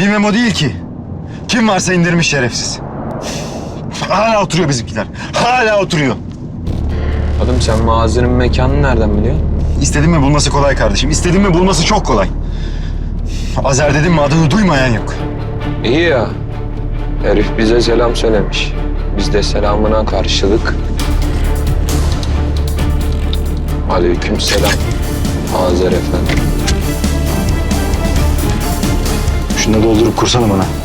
Bir memo değil ki. Kim varsa indirmiş şerefsiz. Hala oturuyor bizimkiler. Hala oturuyor. Oğlum sen mağazanın mekanını nereden biliyorsun? İstediğin mi bulması kolay kardeşim. İstediğin mi bulması çok kolay. Azer dedim mi adını duymayan yok. İyi ya. Herif bize selam söylemiş. Biz de selamına karşılık. Aleyküm selam. Azer efendi. Da doldurup kursana bana.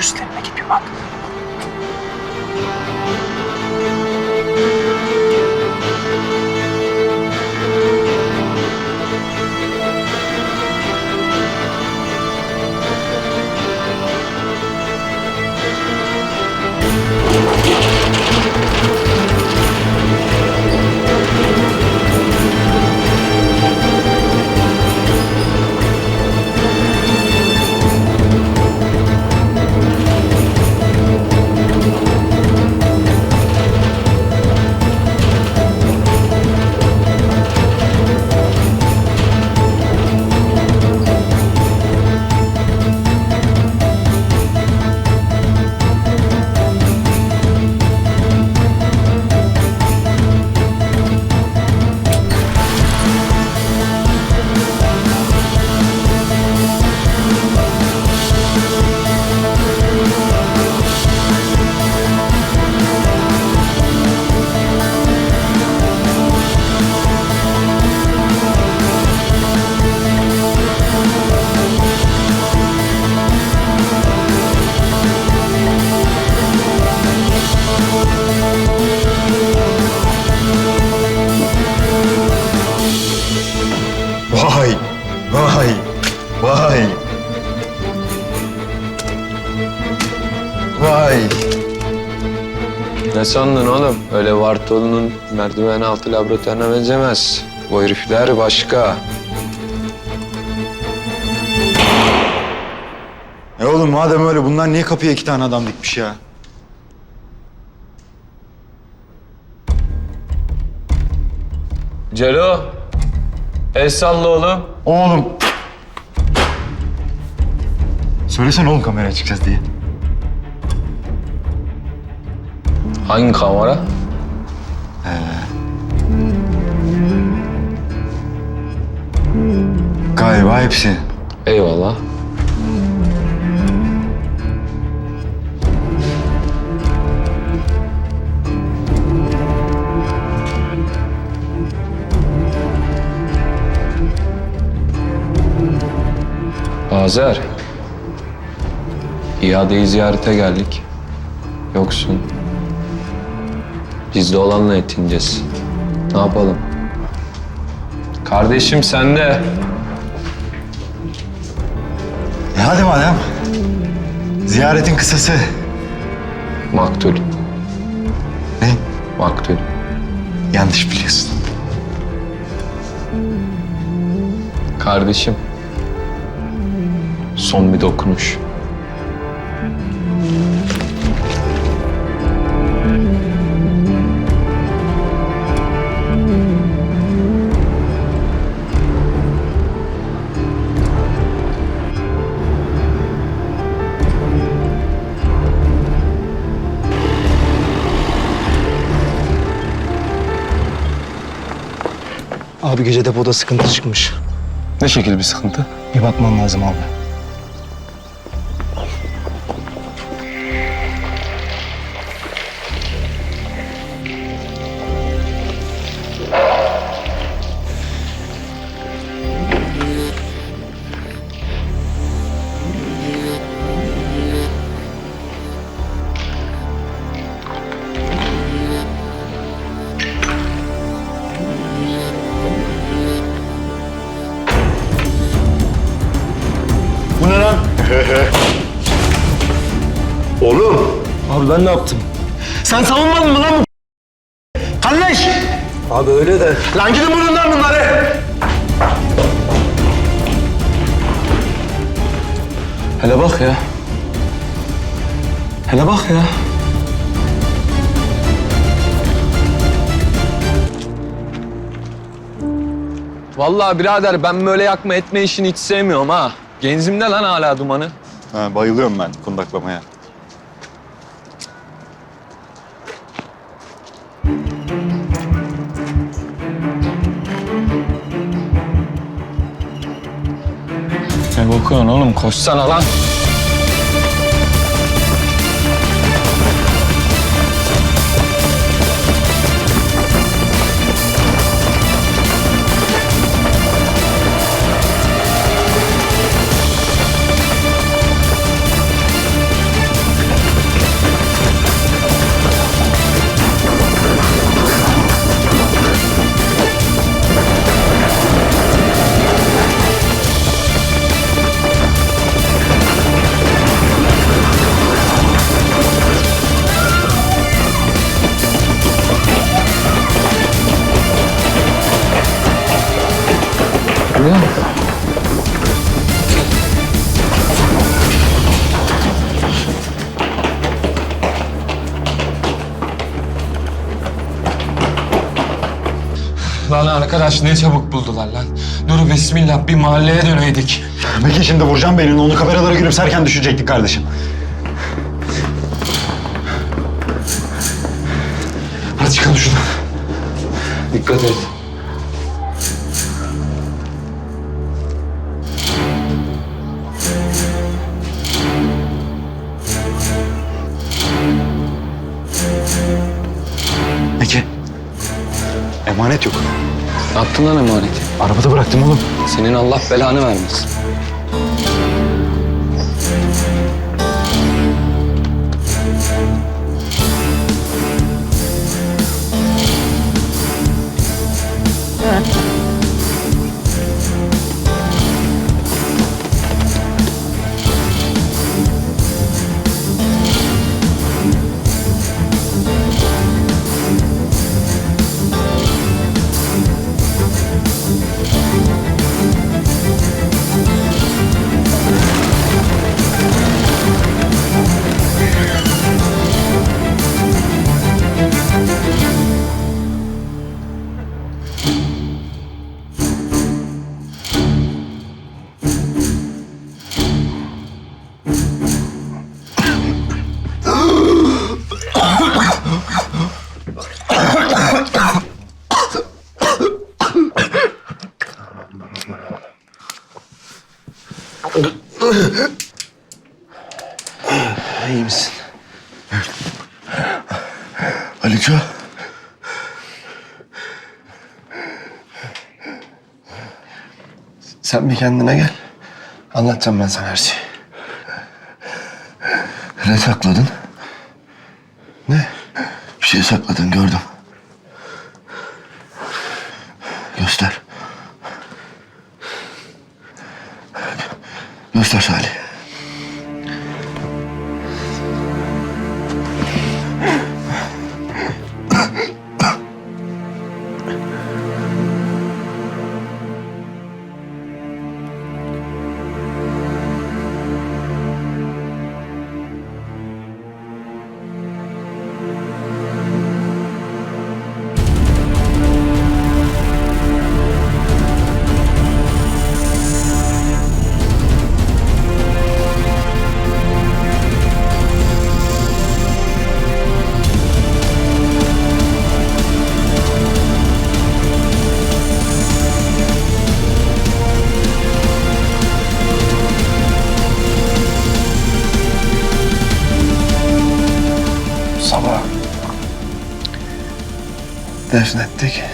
interesting. Vartolu'nun merdiven altı laboratuvarına benzemez. Bu herifler başka. E oğlum madem öyle bunlar niye kapıya iki tane adam dikmiş ya? Celo. El salla oğlum. Oğlum. Söylesene oğlum kameraya çıkacağız diye. Hangi kamera? He. Galiba hepsi. Eyvallah. Azer. İadeyi ziyarete geldik. Yoksun. Biz de olanla yetineceğiz. Ne yapalım? Kardeşim sen de. E hadi madem. Ziyaretin kısası. Maktul. Ne? Maktul. Yanlış biliyorsun. Kardeşim. Son bir dokunuş. Abi gece depoda sıkıntı çıkmış. Ne şekil bir sıkıntı? Bir bakman lazım abi. Ben ne yaptım? Sen savunmadın mı lan bu Kardeş! Abi öyle de. Lan gidin burnundan bunları! Hele bak ya. Hele bak ya. Vallahi birader ben böyle yakma etme işini hiç sevmiyorum ha. Genzimde lan hala dumanı. Ha, bayılıyorum ben kundaklamaya. Ne bakıyorsun oğlum koşsana lan. Lan arkadaş ne çabuk buldular lan. Dur bismillah bir mahalleye döneydik. Peki şimdi vuracağım beynini. Onu kameralara gülümserken düşecektik kardeşim. Hadi çıkalım şuradan. Dikkat et. Senin Allah belanı vermesin. İyi misin? Aliço. Sen bir kendine gel. Anlatacağım ben sana her şeyi. Ne sakladın? Ne? Bir şey sakladın gördüm. 在山里。Defnettik.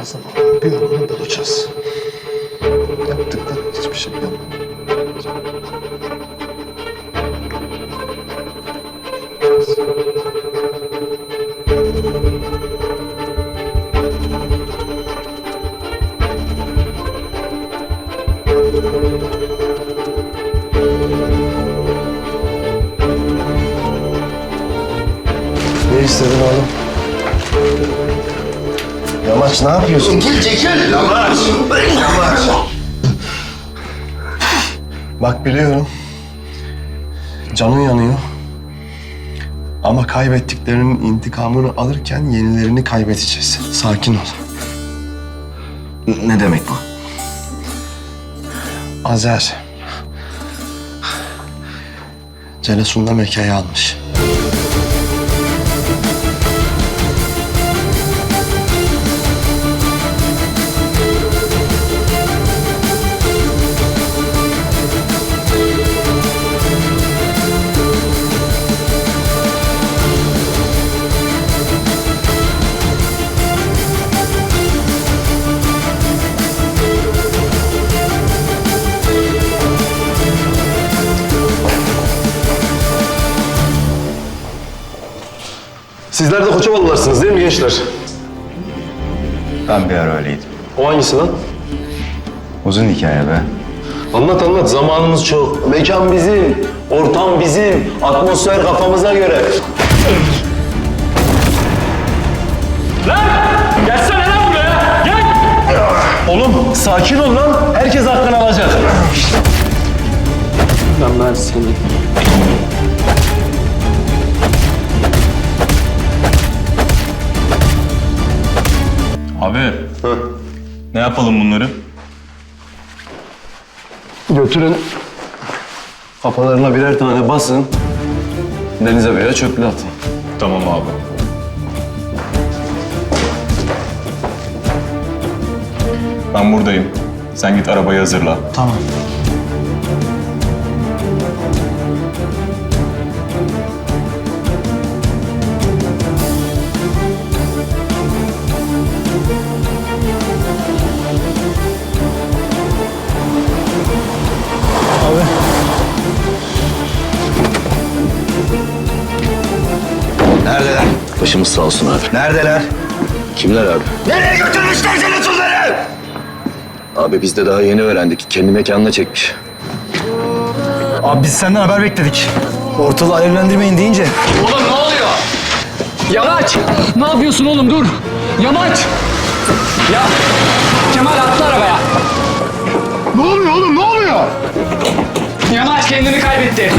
Kazanmanın bir yolunu bulacağız. Yaptıkları hiçbir şey yapmadım. Yamaç ne yapıyorsun? Çekil çekil. Yavaş. Yavaş. Bak biliyorum. Canın yanıyor. Ama kaybettiklerinin intikamını alırken yenilerini kaybedeceğiz. Sakin ol. Ne demek bu? Azer. Celesun'da Mekke'yi almış. Sizler de Koçovalılarsınız değil mi gençler? Ben bir ara öyleydim. O hangisi lan? Uzun hikaye be. Anlat anlat zamanımız çok. Mekan bizim, ortam bizim, atmosfer kafamıza göre. Gelsene lan buraya. Gel. Oğlum sakin ol lan. Herkes hakkını alacak. Ben ben seni. Abi. Ne yapalım bunları? Götürün. Kafalarına birer tane basın. Denize veya çöple atın. Tamam abi. Ben buradayım. Sen git arabayı hazırla. Tamam. Sağ olsun abi. Neredeler? Kimler abi? Nereye götürmüşler seni tuzları? Abi biz de daha yeni öğrendik. Kendi mekanına çekmiş. Abi biz senden haber bekledik. Ortalığı alevlendirmeyin deyince. Oğlum ne oluyor? Yamaç! Ne yapıyorsun oğlum dur. Yamaç! Ya Kemal atla arabaya. Ne oluyor oğlum ne oluyor? Yamaç kendini kaybetti.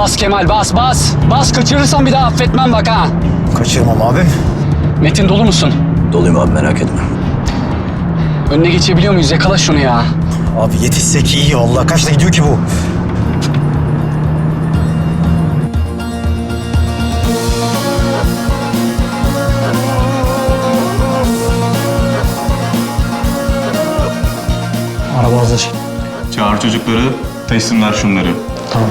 Bas Kemal bas bas. Bas kaçırırsan bir daha affetmem bak ha. Kaçırmam abim. Metin dolu musun? Doluyum abi merak etme. Önüne geçebiliyor muyuz? Yakala şunu ya. Abi yetişsek iyi Allah kaçta gidiyor ki bu? Araba hazır. Çağır çocukları, teslim ver şunları. Tamam.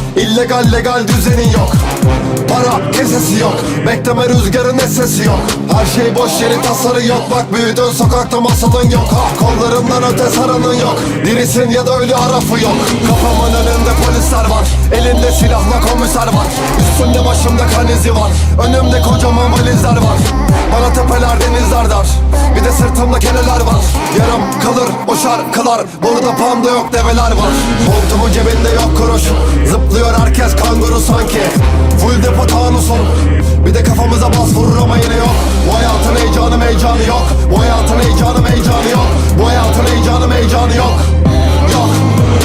illegal legal düzenin yok. Para kesesi yok. Bekleme rüzgarın sesi yok. Her şey boş yeri tasarı yok. Bak büyüdün sokakta masalın yok. Ha, Kollarından öte saranın yok. Dirisin ya da ölü arafı yok. Kafamın önünde polisler var. Elinde silahla komiser var. Üstümde başımda kan izi var. Önümde kocaman valizler var. Bana tepeler denizler dar. Bir de sırtımda keneler var Yarım kalır o şarkılar. Burada panda yok develer var. Montumun cebinde yok kuruş. Zıplıyor herkes kanguru sanki. Full depo tanusun. Bir de kafamıza bas vurur ama yine yok. Bu hayatın heyecanı meycanı yok. Bu hayatın heyecanı meycanı yok. Bu hayatın heyecanı meycanı yok. Yok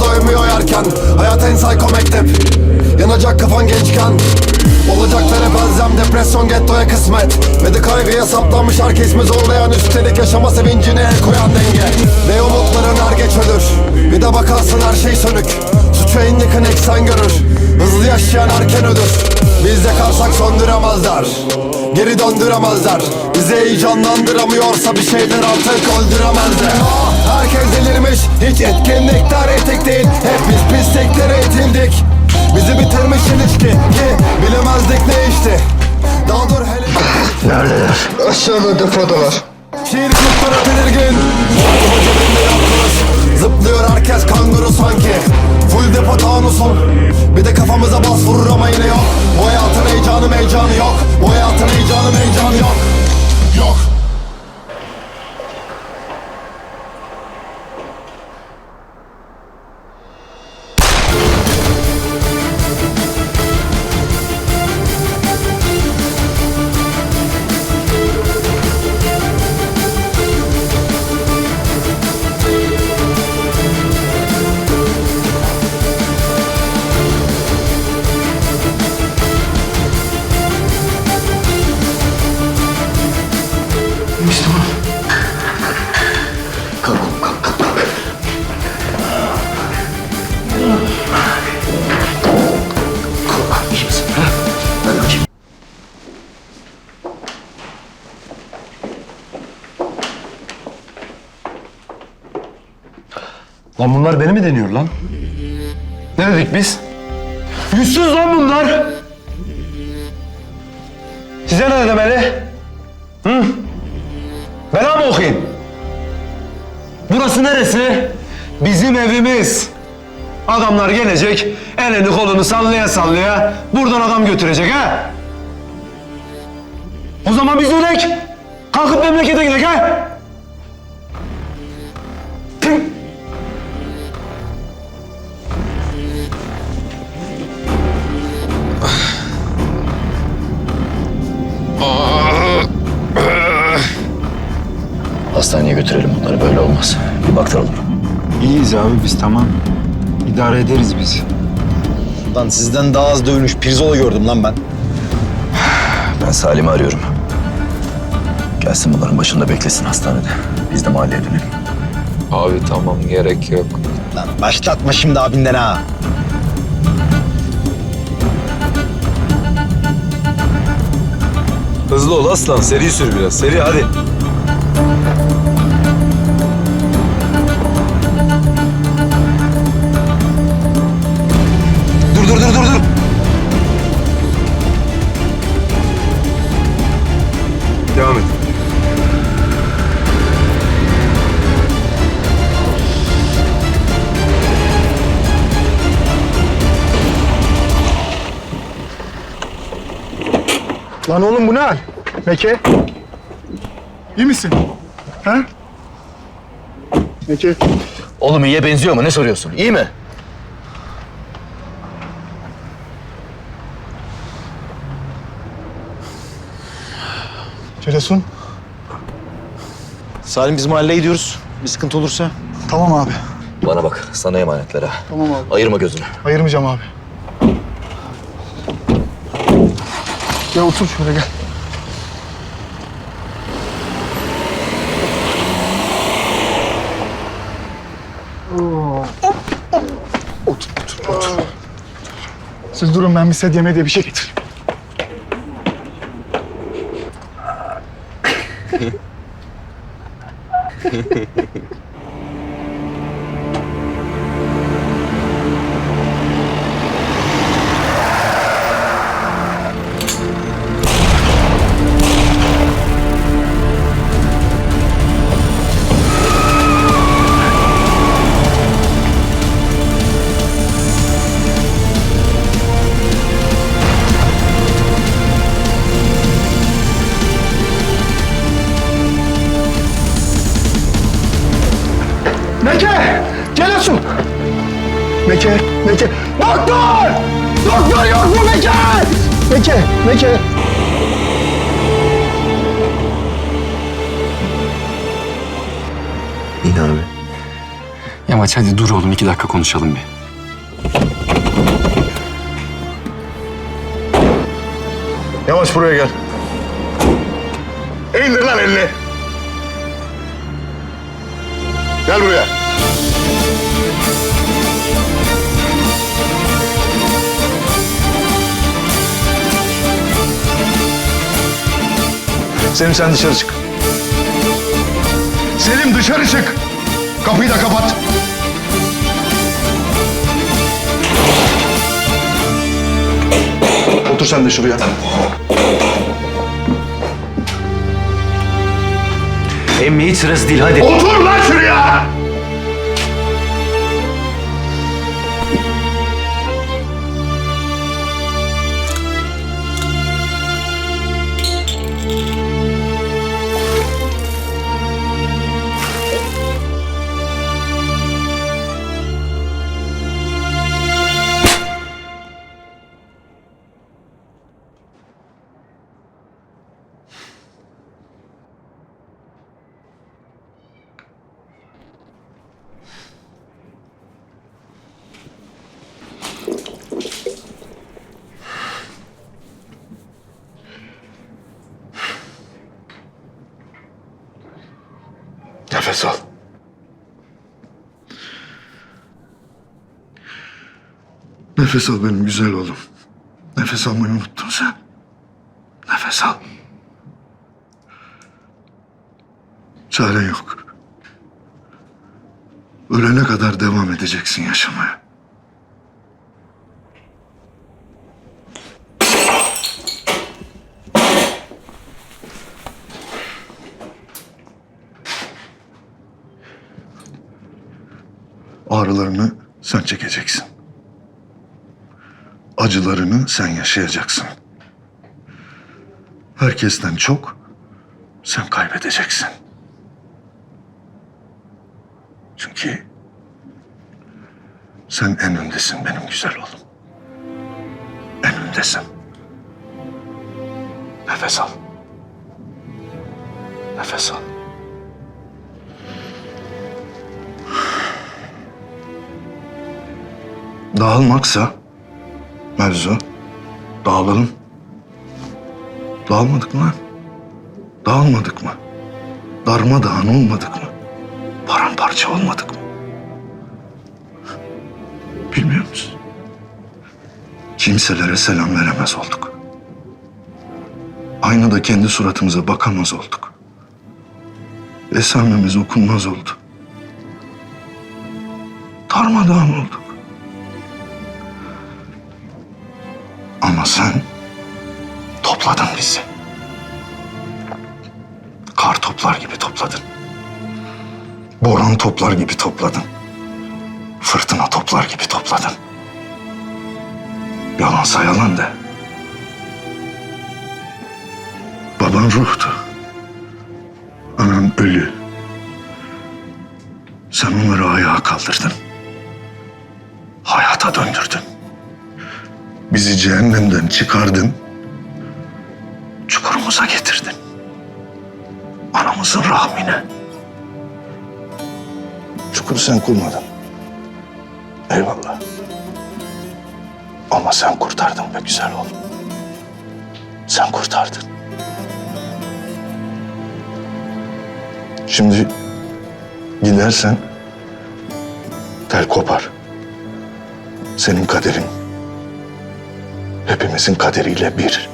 Doymuyor yerken. Hayat en psycho mektep. Yanacak kafan gençken. Olacaklara benzem depresyon gettoya kısmet. Ve de kaygıya saplanmış herkes mi zorlayan? Üstelik yaşama sevincine el koyan denge. Ve umutların er geç ölür Bir de bakarsın her şey sönük. Suçu en yakın eksen görür. Hızlı yaşayan erken ölür Biz yakarsak söndüremezler. Geri döndüremezler Bizi heyecanlandıramıyorsa bir şeyler artık öldüremezler. Ah, Herkes delirmiş. Hiç etkinlikler etik değil. Hep biz pisliklere itildik. Bizi bitirmiş ilişki Ki bilemezdik ne işti Daha dur hele. Neredeler? Aşağıda depodalar. Şiir kurtlara Ortama cebinde yok kuruş Zıplıyor herkes kanguru sanki. Full depo tanusun Bir de kafamıza bas vurur ama yine yok. Bu hayatın heyecanı meycanı yok. Bu hayatın heyecanı meycanı yok Yok Lan bunlar beni mi deniyor lan? Ne dedik biz? Yüzsüz lan bunlar! Size ne demeli? Hı? Bela mı okuyayım? Burası neresi? Bizim evimiz. Adamlar gelecek, elini kolunu sallaya sallaya buradan adam götürecek ha? O zaman biz ölek. Kalkıp memlekete gidelim ha? Baktıralım. İyiyiz abi biz tamam. İdare ederiz biz. Lan sizden daha az dövülmüş pirzola gördüm lan ben. Ben Salim'i arıyorum. Gelsin bunların başında beklesin hastanede. Biz de mahalleye dönelim. Abi tamam gerek yok. Lan başlatma şimdi abinden ha. Hızlı ol aslan, seri sür biraz. Seri hadi. Hal? Meke. İyi misin? Ha? Meke. Oğlum iyiye benziyor mu? Ne soruyorsun? İyi mi? Celesun. Salim biz mahalleye gidiyoruz. Bir sıkıntı olursa. Tamam abi. Bana bak sana emanetler ha. Tamam abi. Ayırma gözünü. Ayırmayacağım abi. Gel otur şöyle gel. Hop, hop. Otur, otur, otur. Siz durun ben bir sedye yemeği diye bir şey getireyim. Meke, Meke. Doktor! Doktor yok mu Meke? Meke, Meke. İn abi. Yamaç hadi dur oğlum iki dakika konuşalım bir. Yavaş buraya gel. İndir lan elini. Gel buraya. Selim sen dışarı çık. Selim dışarı çık. Kapıyı da kapat. Otur sen de şuraya. Emmi hiç sırası değil hadi. Otur lan şuraya! Nefes al. Nefes al benim güzel oğlum. Nefes almayı unuttun sen. Nefes al. Çare yok. Ölene kadar devam edeceksin yaşamaya. Sen çekeceksin. Acılarını sen yaşayacaksın. Herkesten çok sen kaybedeceksin. Çünkü sen en öndesin benim güzel oğlum. En öndesin. Nefes al. Nefes al. Dağılmaksa mevzu dağılalım. Dağılmadık mı? Dağılmadık mı? Darmadağın olmadık mı? Paramparça olmadık mı? Bilmiyor musun? Kimselere selam veremez olduk. Aynada kendi suratımıza bakamaz olduk. Esamemiz okunmaz oldu. Darmadağın olduk. Ama sen topladın bizi. Kar toplar gibi topladın. Boran toplar gibi topladın. Fırtına toplar gibi topladın. Yalansa yalan de. Baban ruhtu. Anan ölü. Sen onları ayağa kaldırdın. Hayata döndürdün. Bizi cehennemden çıkardın. Çukurumuza getirdin. Anamızın rahmine. Çukuru sen kurmadın. Eyvallah. Ama sen kurtardın be güzel oğlum. Sen kurtardın. Şimdi gidersen tel kopar. Senin kaderin hepimizin kaderiyle bir.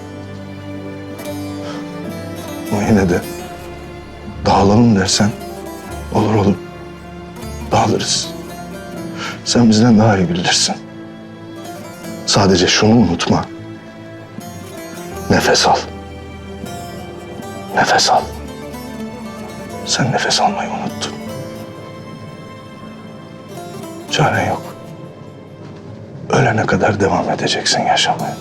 Ama yine de dağılalım dersen olur oğlum. Dağılırız. Sen bizden daha iyi bilirsin. Sadece şunu unutma. Nefes al. Nefes al. Sen nefes almayı unuttun. Çare yok. Ölene kadar devam edeceksin yaşamaya.